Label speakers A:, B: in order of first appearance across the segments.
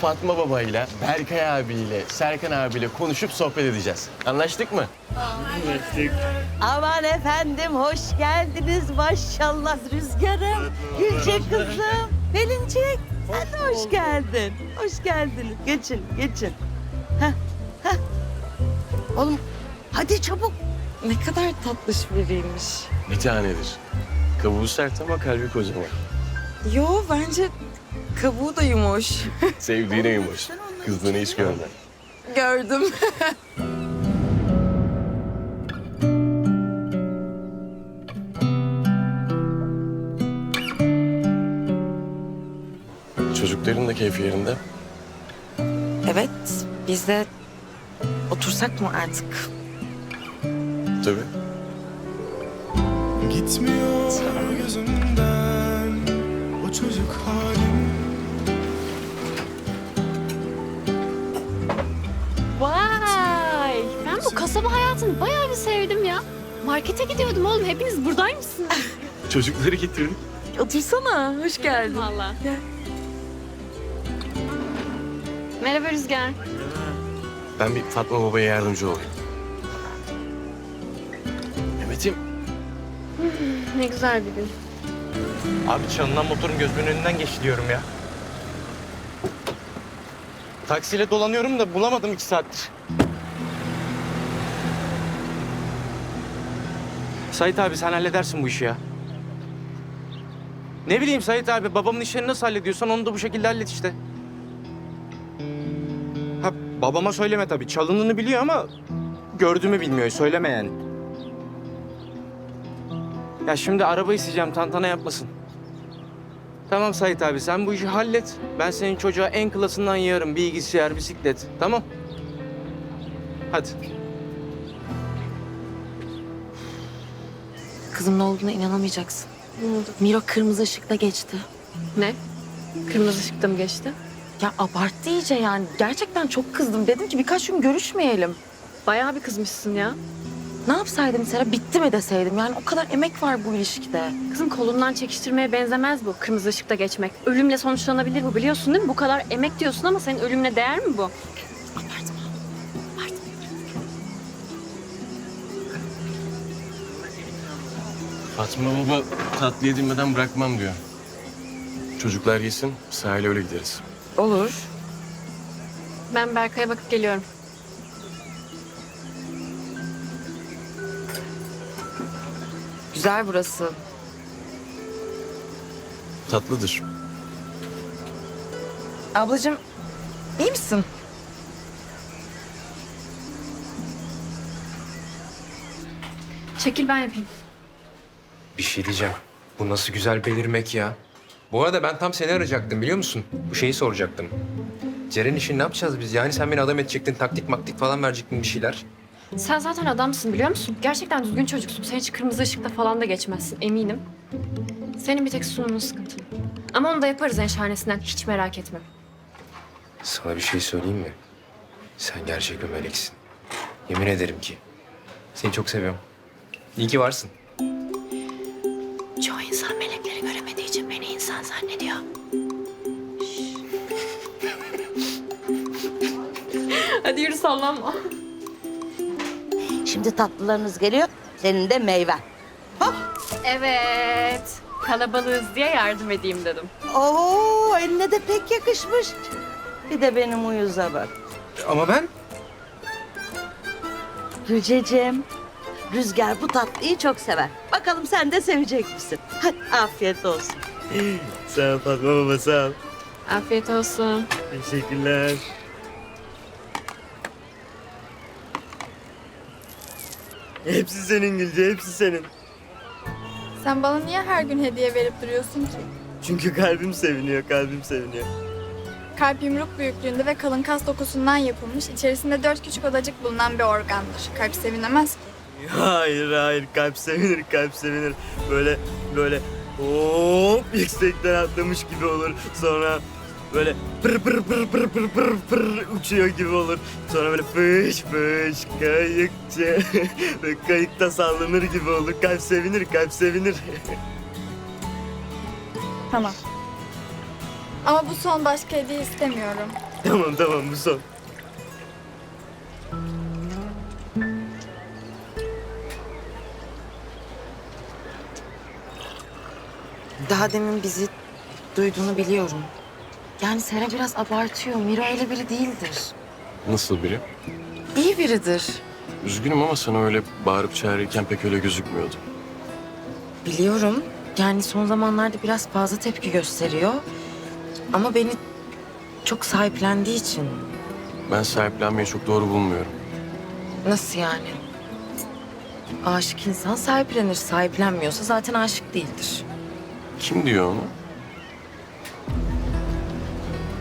A: Fatma babayla, Berkay abiyle, Serkan abiyle konuşup sohbet edeceğiz. Anlaştık mı?
B: Aman efendim hoş geldiniz maşallah Rüzgar'ım. Gülce kızım. Pelincik sen de hoş geldin. Hoş geldiniz. Geçin geçin. Heh, heh. Oğlum hadi çabuk.
C: Ne kadar tatlış biriymiş.
A: Bir tanedir. Kabuğu sert ama kalbi kocaman.
C: Yo bence kabuğu da yumuş.
A: Sevdiğine yumuş. Kızdığını hiç görme.
C: Gördüm.
A: Çocukların da keyfi yerinde.
C: Evet biz de otursak mı artık?
A: Tabii.
D: Gitmiyor
E: Markete gidiyordum oğlum. Hepiniz buradaymışsınız.
A: Çocukları getirdik.
C: Otursana. Hoş geldin.
E: Vallahi.
C: Gel.
E: Merhaba Rüzgar.
A: Ben bir Fatma babaya yardımcı olayım. Mehmet'im.
E: Ne güzel bir gün.
F: Abi çalınan motorun gözümün önünden geçti diyorum ya. Taksiyle dolanıyorum da bulamadım iki saattir. Sait abi sen halledersin bu işi ya. Ne bileyim Sait abi babamın işlerini nasıl hallediyorsan onu da bu şekilde hallet işte. Ha babama söyleme tabii çalındığını biliyor ama gördüğümü bilmiyor söyleme yani. Ya şimdi araba isteyeceğim tantana yapmasın. Tamam Sait abi sen bu işi hallet. Ben senin çocuğa en klasından yarım bilgisayar, bisiklet. Tamam? Hadi.
C: Kızım ne olduğuna inanamayacaksın. Miro kırmızı ışıkta geçti.
E: Ne? Kırmızı ışıkta mı geçti?
C: Ya abarttı iyice yani. Gerçekten çok kızdım. Dedim ki birkaç gün görüşmeyelim.
E: Bayağı bir kızmışsın ya.
C: Ne yapsaydım Sera? Bitti mi deseydim? Yani o kadar emek var bu ilişkide.
E: Kızım kolundan çekiştirmeye benzemez bu kırmızı ışıkta geçmek. Ölümle sonuçlanabilir bu biliyorsun değil mi? Bu kadar emek diyorsun ama senin ölümle değer mi bu?
A: Fatma baba tatlı yedirmeden bırakmam diyor. Çocuklar yesin, sahile öyle gideriz.
C: Olur.
E: Ben Berkay'a bakıp geliyorum.
C: Güzel burası.
A: Tatlıdır.
C: Ablacığım iyi misin?
E: Çekil ben yapayım.
G: Bir şey diyeceğim. Bu nasıl güzel belirmek ya. Bu arada ben tam seni arayacaktım biliyor musun? Bu şeyi soracaktım. Ceren işini ne yapacağız biz? Yani sen beni adam edecektin, taktik maktik falan verecektin bir şeyler.
E: Sen zaten adamsın biliyor musun? Gerçekten düzgün çocuksun. Sen hiç kırmızı ışıkta falan da geçmezsin eminim. Senin bir tek sunumun sıkıntın. Ama onu da yaparız en şahanesinden. Hiç merak etme.
G: Sana bir şey söyleyeyim mi? Sen gerçek bir meleksin. Yemin ederim ki. Seni çok seviyorum. İyi ki varsın.
E: İnsan melekleri göremediği için beni insan zannediyor. Hadi yürü sallanma.
B: Şimdi tatlılarınız geliyor. Senin de meyven.
E: Evet. Kalabalığız diye yardım edeyim dedim.
B: Oo eline de pek yakışmış. Bir de benim uyuza bak.
G: Ama ben
B: Gülceciğim, Rüzgar bu tatlıyı çok sever. Bakalım sen de sevecek misin? Hadi afiyet olsun.
F: Sağ ol Fatma baba sağ ol.
E: Afiyet olsun.
F: Teşekkürler. Hepsi senin Gülce, hepsi senin.
H: Sen bana niye her gün hediye verip duruyorsun ki?
F: Çünkü kalbim seviniyor, kalbim seviniyor.
H: Kalp yumruk büyüklüğünde ve kalın kas dokusundan yapılmış, içerisinde dört küçük odacık bulunan bir organdır. Kalp sevinemez ki.
F: Hayır, hayır. Kalp sevinir, kalp sevinir. Böyle, böyle hop yüksekten atlamış gibi olur. Sonra böyle pır pır pır pır pır pır pır uçuyor gibi olur. Sonra böyle fış fış kayıkçı ve kayıkta sallanır gibi olur. Kalp sevinir, kalp sevinir.
H: Tamam. Ama bu son başka hediye istemiyorum.
I: Tamam tamam bu son.
C: Daha demin bizi duyduğunu biliyorum. Yani Sera biraz abartıyor. Miro öyle biri değildir.
J: Nasıl biri?
C: İyi biridir.
J: Üzgünüm ama sana öyle bağırıp çağırırken pek öyle gözükmüyordu.
C: Biliyorum. Yani son zamanlarda biraz fazla tepki gösteriyor. Ama beni çok sahiplendiği için.
J: Ben sahiplenmeyi çok doğru bulmuyorum.
C: Nasıl yani? Aşık insan sahiplenir. Sahiplenmiyorsa zaten aşık değildir.
J: Kim diyor onu?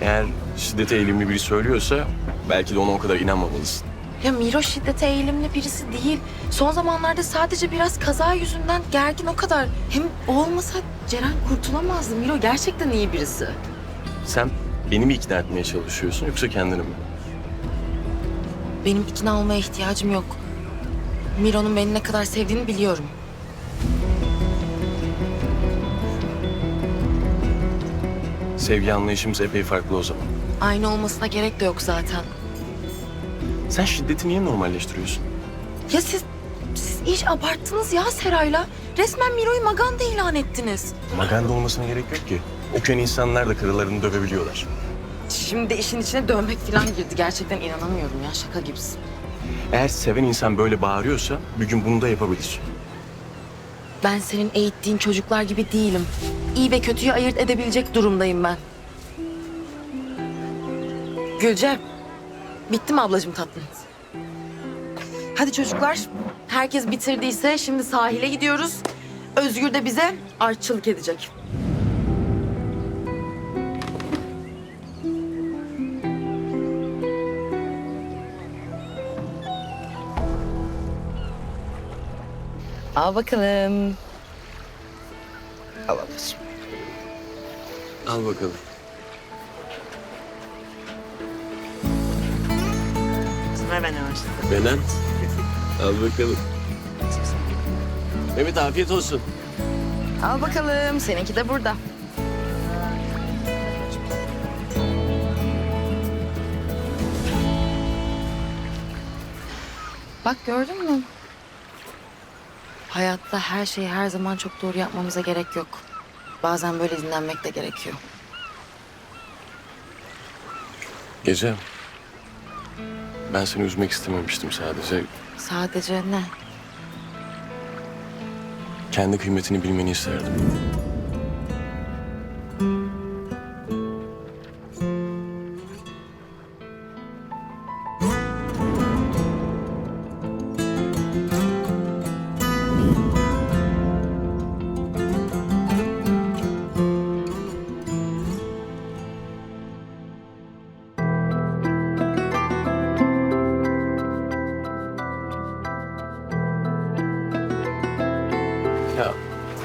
J: Eğer şiddete eğilimli biri söylüyorsa belki de ona o kadar inanmamalısın.
C: Ya Miro şiddete eğilimli birisi değil. Son zamanlarda sadece biraz kaza yüzünden gergin o kadar. Hem o olmasa Ceren kurtulamazdı. Miro gerçekten iyi birisi.
J: Sen beni mi ikna etmeye çalışıyorsun yoksa kendini mi?
C: Benim ikna olmaya ihtiyacım yok. Miro'nun beni ne kadar sevdiğini biliyorum.
J: Sevgi anlayışımız epey farklı o zaman.
C: Aynı olmasına gerek de yok zaten.
J: Sen şiddeti niye normalleştiriyorsun?
C: Ya siz, siz iyice abarttınız ya Seray'la. Resmen Miro'yu maganda ilan ettiniz.
J: Maganda olmasına gerek yok ki. Okuyan insanlar da karılarını dövebiliyorlar.
C: Şimdi işin içine dövmek falan girdi. Gerçekten inanamıyorum ya şaka gibisin.
J: Eğer seven insan böyle bağırıyorsa bir gün bunu da yapabilir.
C: Ben senin eğittiğin çocuklar gibi değilim. İyi ve kötüyü ayırt edebilecek durumdayım ben. Gülce, bitti mi ablacığım tatlın? Hadi çocuklar, herkes bitirdiyse şimdi sahile gidiyoruz. Özgür de bize artçılık edecek. Al bakalım. Al ablacığım.
J: Al bakalım.
I: Ver ben yavaş.
J: Benen. Al bakalım. Mehmet afiyet olsun.
C: Al bakalım. Seninki de burada. Bak gördün mü? Hayatta her şeyi her zaman çok doğru yapmamıza gerek yok. Bazen böyle dinlenmek de gerekiyor.
J: Gece. Ben seni üzmek istememiştim sadece.
C: Sadece ne?
J: Kendi kıymetini bilmeni isterdim.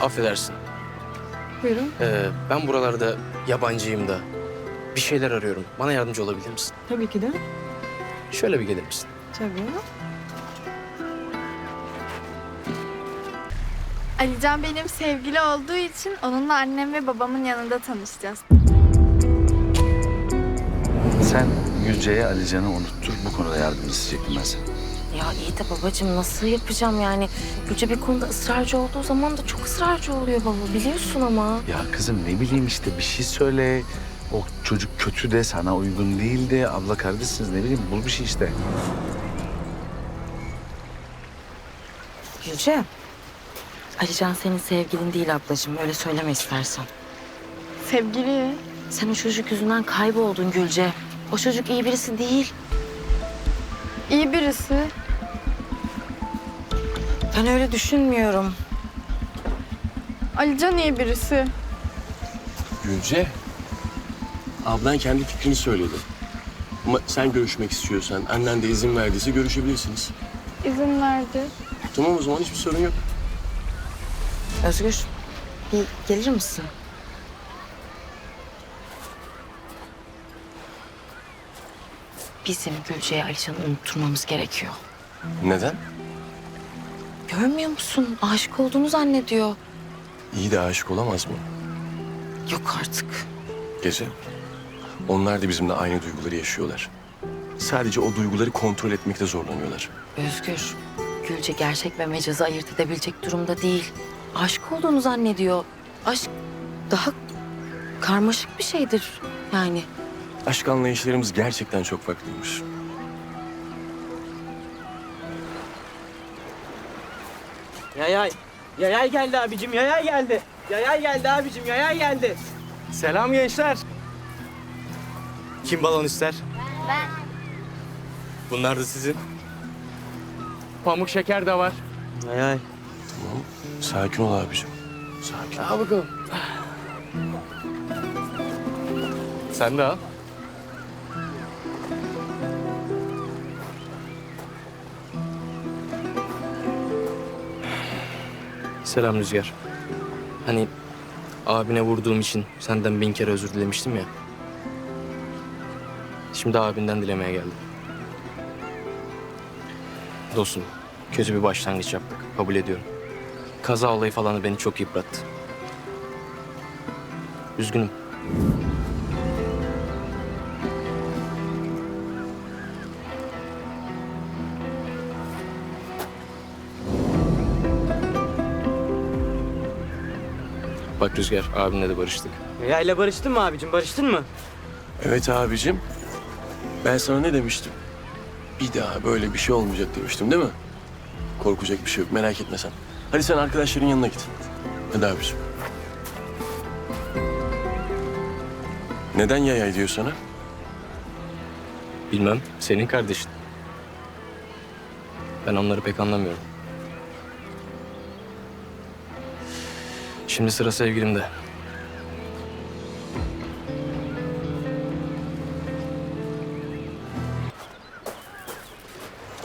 K: Affedersin.
E: Buyurun.
K: Ee, ben buralarda yabancıyım da bir şeyler arıyorum. Bana yardımcı olabilir misin?
E: Tabii ki de.
K: Şöyle bir gelir misin?
E: Tabii.
H: Alican benim sevgili olduğu için onunla annem ve babamın yanında tanışacağız.
D: Sen Gülce'ye Alican'ı unuttur. Bu konuda yardım isteyecektim ben senden.
C: Ya iyi de babacığım nasıl yapacağım yani? Gülce bir konuda ısrarcı olduğu zaman da çok ısrarcı oluyor baba biliyorsun ama.
D: Ya kızım ne bileyim işte bir şey söyle. O çocuk kötü de sana uygun değil de abla kardeşsiniz ne bileyim bul bir şey işte.
C: Gülce. Alican senin sevgilin değil ablacığım. Öyle söyleme istersen.
H: Sevgili.
C: Sen o çocuk yüzünden kayboldun Gülce. O çocuk iyi birisi değil.
H: iyi birisi.
C: Ben öyle düşünmüyorum.
H: Alican iyi birisi.
J: Gülce. Ablan kendi fikrini söyledi. Ama sen görüşmek istiyorsan, annen de izin verdiyse görüşebilirsiniz.
H: İzin verdi.
J: Tamam o zaman hiçbir sorun yok.
C: Özgür, bir gelir misin? Bizim Gülce'ye Alican'ı unutturmamız gerekiyor.
J: Neden?
C: Görmüyor musun? Aşık olduğunu zannediyor.
J: İyi de aşık olamaz mı?
C: Yok artık.
J: Gece. Onlar da bizimle aynı duyguları yaşıyorlar. Sadece o duyguları kontrol etmekte zorlanıyorlar.
C: Özgür, Gülce gerçek ve mecazı ayırt edebilecek durumda değil. Aşık olduğunu zannediyor. Aşk daha karmaşık bir şeydir yani.
J: Aşk anlayışlarımız gerçekten çok farklıymış.
I: Yayay. Yayay geldi abicim, yayay geldi. Yayay geldi abicim, yayay geldi. Selam gençler. Kim balon ister? Ben. Bunlar da sizin.
K: Pamuk şeker de var.
I: Yayay.
J: Tamam. Sakin ol abicim. Sakin.
K: Al bakalım. Sen de al.
I: Selam Rüzgar. Hani abine vurduğum için senden bin kere özür dilemiştim ya. Şimdi abinden dilemeye geldim. Dostum, kötü bir başlangıç yaptık. Kabul ediyorum. Kaza olayı falan da beni çok yıprattı. Üzgünüm. Bak Rüzgar, abinle de barıştık.
F: Yayla barıştın mı abicim? Barıştın mı?
J: Evet abicim. Ben sana ne demiştim? Bir daha böyle bir şey olmayacak demiştim değil mi? Korkacak bir şey yok merak etme sen. Hadi sen arkadaşların yanına git. Hadi abicim. Neden yayay diyor sana?
I: Bilmem, senin kardeşin. Ben onları pek anlamıyorum. Şimdi sıra sevgilimde.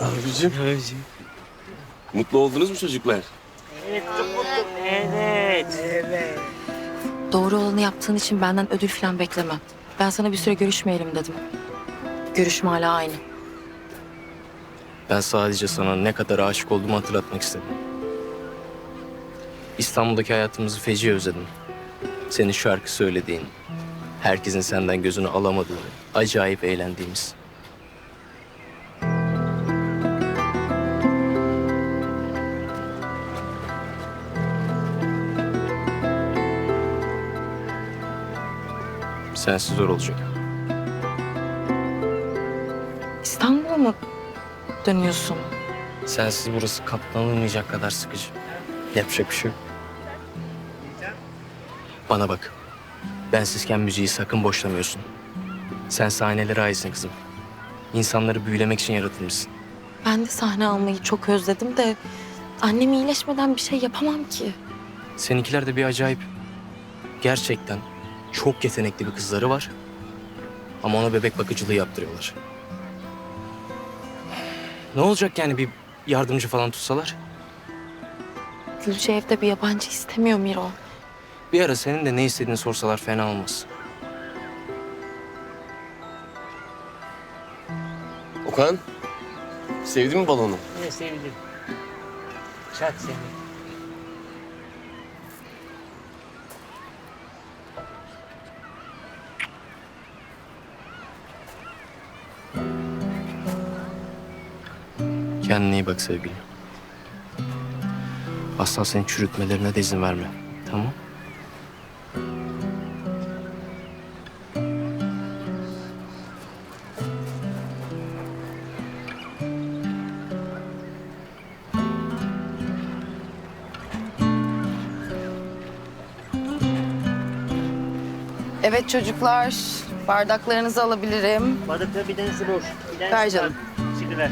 J: Abicim. Mutlu oldunuz mu çocuklar?
C: Doğru olanı yaptığın için benden ödül falan bekleme. Ben sana bir süre görüşmeyelim dedim. Görüşüm hala aynı.
I: Ben sadece sana ne kadar aşık olduğumu hatırlatmak istedim. İstanbul'daki hayatımızı feci özledim. Senin şarkı söylediğin, herkesin senden gözünü alamadığı, acayip eğlendiğimiz. Sensiz zor olacak.
C: İstanbul'a mı dönüyorsun?
I: Sensiz burası katlanılmayacak kadar sıkıcı. Yapacak bir şey yok. Bana bak. Bensizken müziği sakın boşlamıyorsun. Sen sahnelere aitsin kızım. İnsanları büyülemek için yaratılmışsın.
C: Ben de sahne almayı çok özledim de... ...annem iyileşmeden bir şey yapamam ki.
I: Seninkiler de bir acayip. Gerçekten çok yetenekli bir kızları var. Ama ona bebek bakıcılığı yaptırıyorlar. Ne olacak yani bir yardımcı falan tutsalar?
C: Gülce evde bir yabancı istemiyor Miro.
I: Bir ara senin de ne istediğini sorsalar fena olmaz.
J: Okan. Sevdin mi balonu?
F: Ne sevdim. Çok sevdim.
I: Kendine iyi bak sevgilim. Asla seni çürütmelerine de izin verme. Tamam?
C: Evet çocuklar, bardaklarınızı alabilirim.
F: Bardakta bir tanesi boş. Bir tanesi
C: Ver canım.
F: Şimdi ver.